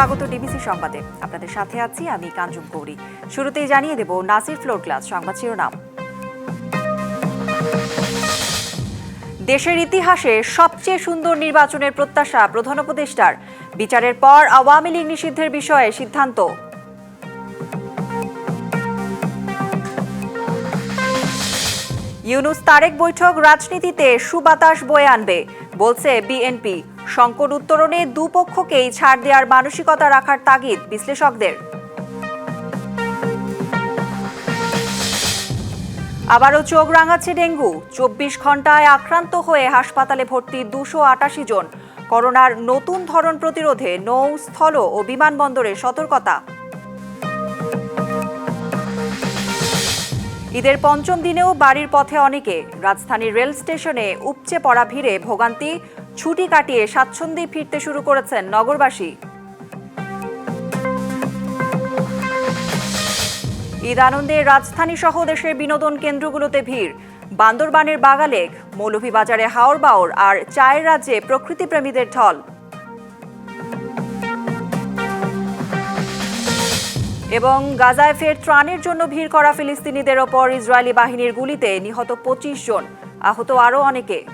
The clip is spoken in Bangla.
স্বাগত ডিবিসি সংবাদে। আপনাদের সাথে আছি আমি কাঞ্চন গৌরী শুরুতেই জানিয়ে দেব নাসির ফ্লোর ক্লাস সংবাদ শিরোনাম। দেশের ইতিহাসে সবচেয়ে সুন্দর নির্বাচনের প্রত্যাশা প্রধান উপদেষ্টার। বিচারের পর আওয়ামী লীগ নিষিদ্ধের বিষয়ে সিদ্ধান্ত। ইউনুস তারেক বৈঠক রাজনীতিতে সুবাতাস বয়ে আনবে, বলছে বিএনপি। সংকট উত্তরণে দুপক্ষকেই ছাড় দেওয়ার মানসিকতা রাখার তাগিদ বিশ্লেষকদের। আবারও চোখ রাঙাচ্ছে ডেঙ্গু। চব্বিশ ঘন্টায় আক্রান্ত হয়ে হাসপাতালে ভর্তি দুশো আটাশি জন। করোনার নতুন ধরন প্রতিরোধে নৌ, স্থল ও বিমানবন্দরে সতর্কতা। ঈদের পঞ্চম দিনেও বাড়ির পথে অনেকে। রাজধানীর রেল স্টেশনে উপচে পড়া ভিড়ে ভোগান্তি। ছুটি কাটিয়ে স্বাচ্ছন্দ্যে ফিরতে শুরু করেছেন নগরবাসী। ঈদ আনন্দে রাজধানী সহ দেশের বিনোদন কেন্দ্রগুলোতে ভিড়। বান্দরবানের বাগালেক মৌলভীবাজারে হাওর বাওর আর চায়ের রাজ্যে প্রকৃতিপ্রেমীদের ঢল। এবং গাজায় ফের ত্রাণের জন্য ভিড় করা ফিলিস্তিনিদের ওপর ইসরায়েলি বাহিনীর গুলিতে নিহত পঁচিশ জন। আহত আরও অনেকে।